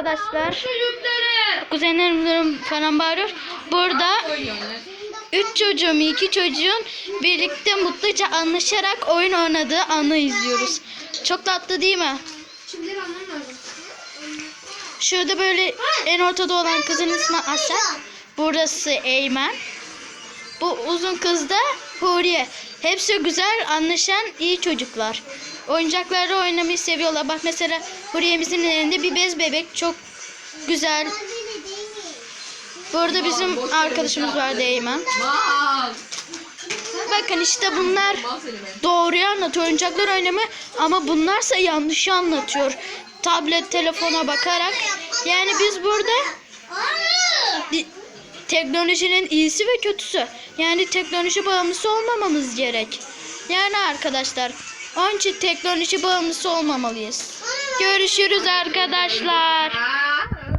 arkadaşlar. Kuzenlerim falan bağırıyor. Burada üç çocuğum, iki çocuğun birlikte mutluca anlaşarak oyun oynadığı anı izliyoruz. Çok tatlı değil mi? Şurada böyle en ortada olan kızın ismi Asel. Burası Eymen. Bu uzun kız da Huriye. Hepsi güzel, anlaşan, iyi çocuklar. Oyuncaklarla oynamayı seviyorlar. Bak mesela Huriye'mizin elinde bir bez bebek. Çok güzel. Burada bizim arkadaşımız vardı Eymen. Bakın işte bunlar doğruyu anlatıyor. Oyuncaklar oynama ama bunlarsa yanlışı anlatıyor. Tablet, telefona bakarak. Yani biz burada teknolojinin iyisi ve kötüsü. Yani teknoloji bağımlısı olmamamız gerek. Yani arkadaşlar onun için teknoloji bağımlısı olmamalıyız. Görüşürüz arkadaşlar.